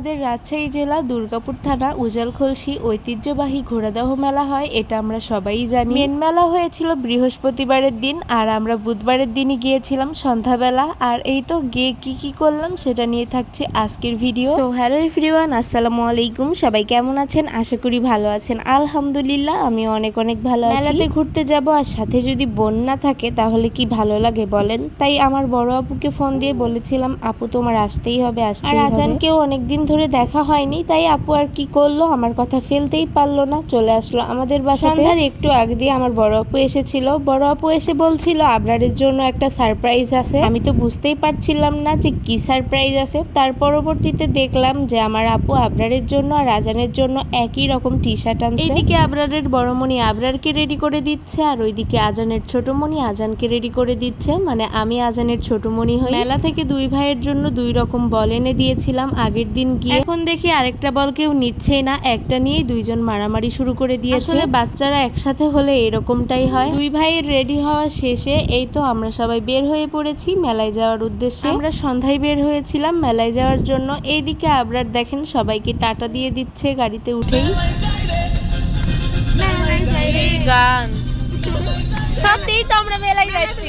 আমাদের রাজশাহী জেলা দুর্গাপুর থানা উজালখলসি ঐতিহ্যবাহী ঘোড়াদহ মেলা হয় এটা আমরা সবাই জানি। মেন মেলা হয়েছিল বৃহস্পতিবারের দিন আর আমরা বুধবারের দিনই গিয়েছিলাম সন্ধ্যাবেলা। আর এই তো গিয়ে কি কি করলাম সেটা নিয়ে থাকছে আজকের ভিডিও। সো হ্যালো এভরিওয়ান আসসালামু আলাইকুম। সবাই কেমন আছেন? আশা করি ভালো আছেন। আলহামদুলিল্লাহ আমি অনেক অনেক ভালো আছি। মেলাতে ঘুরতে যাব আর সাথে যদি বোন না থাকে তাহলে কি ভালো লাগে বলেন? তাই আমার বড় আপুকে ফোন দিয়ে বলেছিলাম আপু তোমার আসতেই হবে আসতেই আর আজানকেও অনেকদিন ধরে দেখা হয়নি তাই আপু আর কি করল? আমার কথা ফেলতেই পারল না চলে আসলো আমাদের বাসাতে। আর একটু আগ দিয়ে আমার বড় আপু এসেছিল। বড় আপু এসে বলছিল আবরারের জন্য একটা সারপ্রাইজ আছে। আমি তো বুঝতেই পারছিলাম না যে কি সারপ্রাইজ আছে। তার পরবর্তীতে দেখলাম যে আমার আপু আবরারের জন্য আর আজানের জন্য একই রকম টি শার্ট আনছে। এইদিকে আবরারের বড়মণি আবরারকে রেডি করে দিচ্ছে আর ওইদিকে আজানের ছোটমণি আজানকে রেডি করে দিচ্ছে। মানে আমি আজানের ছোটমণি হই। মেলা থেকে দুই ভাইয়ের জন্য দুই রকম বল এনে দিয়েছিলাম। আগের দিন গিয়ে এখন দেখি আরেকটা বল কেউ নিচ্ছেই না। একটা নিয়েই দুইজন মারামারি শুরু করে দিয়েছে। আসলে বাচ্চারা একসাথে হলে এরকমটাই হয়। দুই ভাইয়ের রেডি হওয়া শেষে এই তো আমরা সবাই বের হয়ে পড়েছি মেলায় যাওয়ার উদ্দেশ্যে। আমরা সন্ধ্যায় বের হয়েছিলাম মেলায় যাওয়ার জন্য। এইদিকে আবরার দেখেন সবাইকে টাটা দিয়ে দিচ্ছে গাড়িতে উঠেই। গান। সত্যিই তো আমরা মেলায় যাচ্ছি।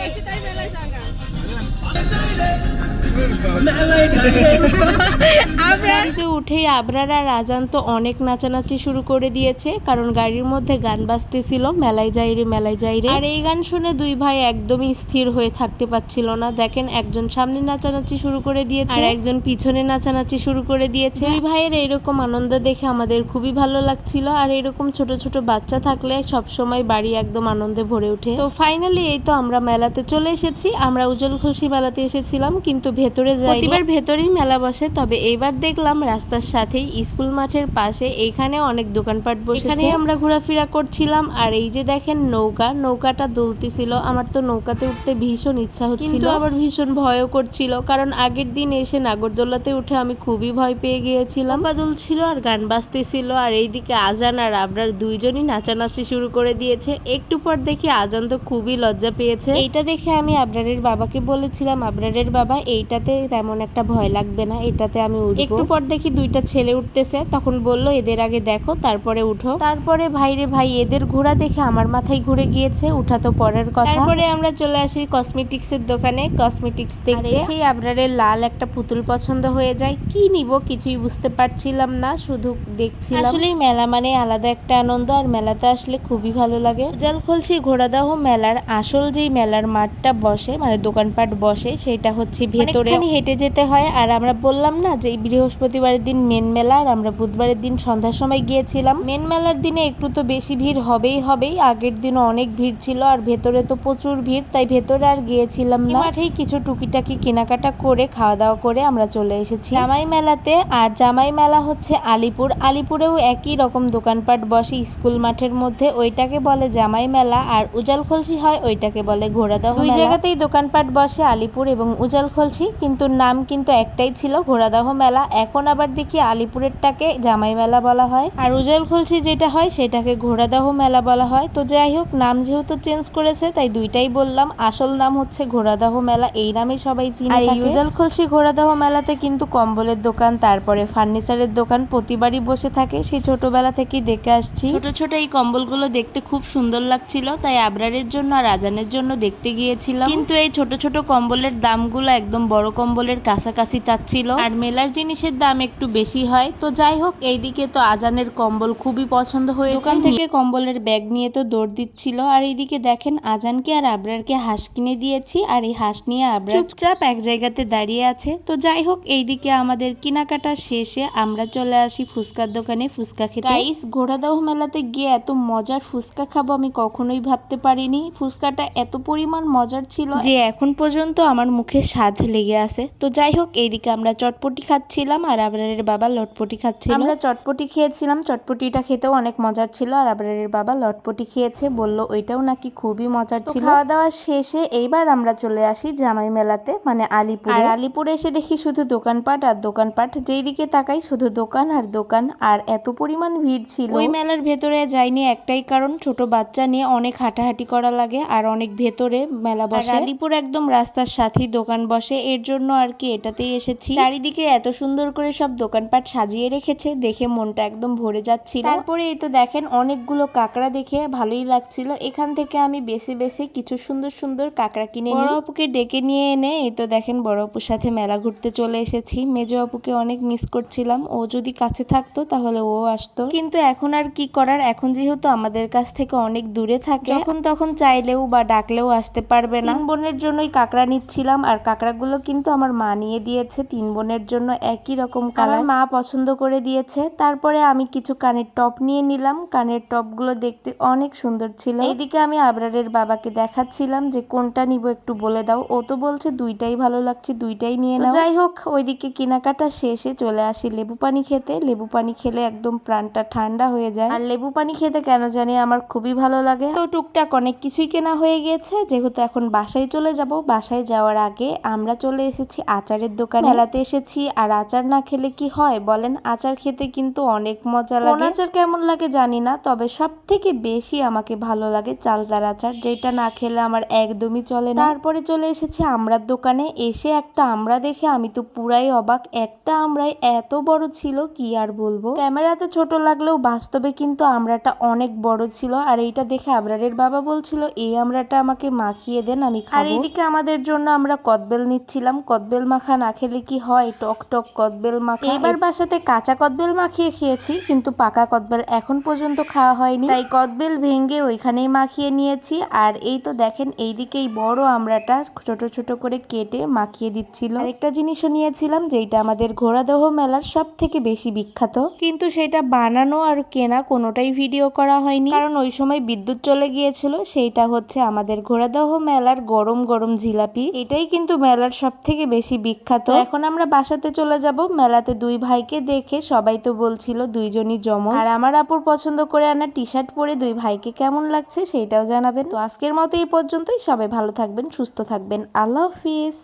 গাড়িতে উঠেই আবরার আর আজান তো অনেক নাচানাচি শুরু করে দিয়েছে কারণ গাড়ির মধ্যে গান বাজতেছিল মেলায় যাই রে মেলায় যাই রে। আর এই গান শুনে দুই ভাই একদমই স্থির হয়ে থাকতে পারছিল না। দেখেন একজন সামনে নাচানাচি শুরু করে দিয়েছে আর একজন পিছনে নাচানাচি শুরু করে দিয়েছে। দুই ভাইয়ের এইরকম আনন্দ দেখে আমাদের খুবই ভালো লাগছিল আর এরকম ছোট ছোট বাচ্চা থাকলে সব সময় বাড়ি একদম আনন্দে ভরে ওঠে। তো ফাইনালি এই তো আমরা মেলাতে চলে এসেছি আমরা উজ্জ্বল খুলসি মেলাতে এসেছিলাম কিন্তু ভেতরে যাই প্রতিবার ভেতরেই মেলা বসে তবে এইবার দেখলাম রাস্তার সাথেই স্কুল মাঠের পাশে এখানে অনেক দোকানপাট বসে এখানে আমরা ঘোরাফেরা করছিলাম আর এই যে দেখেন নৌকা নৌকাটা দুলতেছিল। আমার তো নৌকাতে উঠতে ভীষণ ইচ্ছা হচ্ছিল। কিন্তু আবার ভীষণ ভয়ও করছিল কারণ আগের দিন এসে নাগরদোলাতে উঠে আমি খুবই ভয় পেয়ে গিয়েছিলাম। বা দুলছিল আর গান বাজতেছিল আর এইদিকে আজান আর আবরার দুইজনই নাচানাচি শুরু করে দিয়েছে। একটু পর দেখি আজান তো খুবই লজ্জা পেয়েছে। এইটা দেখে আমি আবরারের বাবাকে বলেছিলাম আবরারের বাবা এইটাতে তেমন একটা ভয় লাগবে না এটাতে আমি উঠবো। একটু পর দেখি দুইটা ছেলে উঠতেছে তখন বলল এদের আগে দেখো তারপরে উঠো। তারপরে ভাইরে ভাই এদের ঘোড়া দেখে আমার মাথায় ঘুরে গিয়েছে উঠা তো পরের কথা। তারপরে আমরা চলে আসি কসমেটিক্স এর দোকানে কসমেটিক্স দেখে সেই আবরারের লাল একটা পুতুল পছন্দ হয়ে যায়। কি নিব কিছুই বুঝতে পারছিলাম না শুধু দেখছিলাম। আসলে মেলা মানে আলাদা একটা আনন্দ আর মেলাতে আসলে খুবই ভালো লাগে। জাল খলসি ঘোড়াদাহ মেলার আসল যেই মেলার মাঠটা বসে মানে দোকানপাট বসে সেটা হচ্ছে ভেতরে হেঁটে যেতে হয়। আর আমরা বললাম না যে বৃহস্পতিবারের দিন মেন মেলা আর আমরা বুধবারের দিন সন্ধ্যার সময় গিয়েছিলাম। মেন মেলার দিনে একটু তো বেশি ভিড় হবেই হবেই আগের দিনও অনেক ভিড় ছিল আর ভেতরে তো প্রচুর ভিড় তাই ভেতরে আর গিয়েছিলাম না। মাঠেই কিছু টুকিটাকি কেনাকাটা করে খাওয়া দাওয়া করে আমরা চলে এসেছি। জামাই মেলাতে আর জামাই মেলা হচ্ছে আলিপুর। আলিপুরেও একই রকম দোকানপাট বসে স্কুল মাঠের মধ্যে ওইটাকে বলে জামাই মেলা আর উজাল খলসি হয় ওইটাকে বলে ঘোড়াদহ দুই জায়গাতেই দোকানপাট বসে আলিপুর এবং উজাল খলসি। কিন্তু নাম কিন্তু একটাই ছিল ঘোড়াদহ মেলা। এখন আবার দেখি আলিপুরেরটাকে জামাই মেলা বলা হয়। আর উজাল খলসি যেটা হয় সেটাকে ঘোড়াদহ মেলা বলা হয়। তো যাই হোক নাম যেহেতু চেঞ্জ করেছে তাই দুইটাই বললাম। আসল নাম হচ্ছে ঘোড়াদহ মেলা এই নামে সবাই চিনে আর এই উজাল খলসি ঘোড়াদহ মেলাতে কিন্তু কম্বলের দোকান তারপরে ফার্নিচারের দোকান প্রতিবারই বসে থাকে। সেই ছোটবেলা থেকেই দেখে আসছি। ছোট ছোট এই কম্বলগুলো দেখতে খুব সুন্দর লাগছিল তাই আবরারের জন্য আর রাজানের জন্য দেখতে গিয়েছিলাম। কিন্তু এই ছোট ছোট কম্বলের দামগুলো একদম বড় কম্বলের কাছাকাছি চাচ্ছিল। আর মেলার জিনিসের দাম একটু বেশি হয়। তো যাই হোক এইদিকে তো আজানের কম্বল খুবই পছন্দ হয়েছে। দোকান থেকে কম্বলের ব্যাগ নিয়ে তো দৌড় দিচ্ছিল। আর এইদিকে দেখেন আজানকে আর আবরারকে হাঁস কিনে দিয়েছি। আর এই হাঁস নিয়ে আবরার চুপচাপ এক জায়গাতে দাঁড়িয়ে আছে। তো যাই হোক এইদিকে আমাদের কেনাকাটা শেষে আমরা চলে আসি ফুচকার দোকানে ফুচকা খেতে। গাইস ঘোড়াদহ মেলাতে গিয়ে এত মজার ফুচকা খাব আমি কখনোই ভাবতে পারিনি। ফুচকাটা এত পরিমাণ মজার ছিল। যে এখন পর্যন্ত আমার মুখে স্বাদ লেগে আছে। তো যাই হোক এইদিকে আমরা চটপটি খাচ্ছিলাম আর আবরারের বাবা লটপটি খাচ্ছিল। আমরা চটপটি খেয়েছিলাম। চটপটিটা খেতেও অনেক মজার ছিল আর আবরারের বাবা লটপটি খেয়েছে বলল ওইটাও নাকি খুবই মজার ছিল। খাওয়া দাওয়া শেষে এইবার আমরা চলে আসি জামাই মেলাতে মানে আলিপুর। আর আলিপুরে এসে দেখি শুধু দোকানপাট আর দোকানপাট। যেই দিকে তাকাই শুধু দোকান আর দোকান আর এত পরিমাণ ভিড় ছিল। ওই মেলার ভেতরে যাইনি একটাই কারণ ছোট বাচ্চা নিয়ে অনেক হাঁটাহাঁটি করা লাগে আর অনেক ভেতরে মেলা বসে। আলিপুর একদম রাস্তার সাথেই দোকান বসে। এর জন্য আর কি এটাতেই এসেছি। চারিদিকে এত সুন্দর করে সব দোকানপাট সাজিয়ে রেখেছে দেখে মনটা একদম ভরে যাচ্ছিল। তারপরে এই তো দেখেন অনেকগুলো কাঁকড়া দেখে ভালোই লাগছিল। এখান থেকে আমি বেছে বেছে কিছু সুন্দর সুন্দর কাঁকড়া কিনে বড় আপুকে ডেকে নিয়ে এনে এই তো দেখেন বড় আপুর সাথে মেলা ঘুরতে চলে এসেছি। মেজো আপুকে অনেক মিস করছিলাম। ও যদি কাছে থাকতো তাহলে ও আসতো। কিন্তু এখন আর কি করার? এখন যেহেতু আমাদের কাছ থেকে অনেক দূরে থাকে যখন তখন চাইলেও বা ডাকলেও আসতে পারবে না। বোনের জন্যই কাঁকড়া নিচ্ছিলাম আর কাঁকড়াগুলো কিন্তু আমার মা নিয়ে দিয়েছে তিন বোনের জন্য একই রকম কালার মা পছন্দ করে দিয়েছে। তারপরে আমি কিছু কানের টপ নিয়ে নিলাম। কানের টপগুলো দেখতে অনেক সুন্দর ছিল। এইদিকে আমি আবরারের বাবাকে দেখাচ্ছিলাম যে কোনটা নিব একটু বলে দাও। ও তো বলছে দুইটাই ভালো লাগছে দুইটাই নিয়ে নাও। যাই হোক ওইদিকে কেনাকাটা শেষে চলে আসি লেবু পানি খেতে। লেবু পানি খেলে একদম প্রাণটা ঠান্ডা হয়ে যায়। আর লেবু পানি খেতে কেন জানি আমার খুবই ভালো লাগে। তো টুকটাক অনেক কিছুই কেনা হয়ে গেছে। যেহেতু এখন বাসায় চলে যাব বাসায় যাওয়ার আগে আমরা চলে এসেছি আচারের দোকানে। মেলাতে এসেছি আর আচার না খেলে কি হয় বলেন? আচার খেতে কিন্তু অনেক মজা লাগে। আচার কেমন লাগে জানি না তবে সব থেকে বেশি আমাকে ভালো লাগে চালতার আচার যেটা না খেলে আমার একদমই চলে না। তারপরে চলে এসেছি আমরার দোকানে। এসে একটা আমরা দেখে আমি তো পুরাই অবাক। একটা আমরাই এত বড় ছিল কি আর বলব? ক্যামেরাতে ছোট লাগলেও বাস্তবে কিন্তু আমরাটা অনেক বড় ছিল। আর এইটা দেখে আবরারের বাবা বলছিল এই আমরাটা আমাকে মাখিয়ে দেন আমি আর এইদিকে আমাদের জন্য আমরা কদবেল নিচ্ছিলাম কদবেল মাখা না খেলে কি হয়? টক টক কদবেল মাখা। এবার বাসাতে কাঁচা কদবেল মাখিয়ে খেয়েছি, কিন্তু পাকা কদবেল এখন পর্যন্ত খাওয়া হয়নি। তাই কদবেল ভেঙে ওইখানেই মাখিয়ে নিয়েছি। আর এই তো দেখেন এইদিকে এই বড় আমরাটা ছোট ছোট করে কেটে মাখিয়ে দিচ্ছিল। আরেকটা জিনিসও নিয়েছিলাম যেটা আমাদের ঘোড়াদহ মেলার সব থেকে বেশি বিখ্যাত। কিন্তু সেটা বানানো আর কেনা কোনোটাই ভিডিও করা হয়নি। কারণ ওই সময় বিদ্যুৎ চলে গিয়েছিল, সেইটা হচ্ছে আমাদের ঘোড়াদহ মেলার গরম গরম জিলাপি। এটাই কিন্তু মেলার সব থেকে বেশি বিখ্যাত? এখন আমরা বাসাতে চলে যাব। মেলাতে দুই ভাইকে দেখে সবাই তো বলছিল দুইজনই জমজ। আর আমার আপুর পছন্দ করে আনা টি শার্ট পরে দুই ভাইকে কেমন লাগছে সেইটাও জানাবেন। তো আজকের মতো এই পর্যন্তই। সবাই ভালো থাকবেন সুস্থ থাকবেন। আল্লাহ হাফিজ।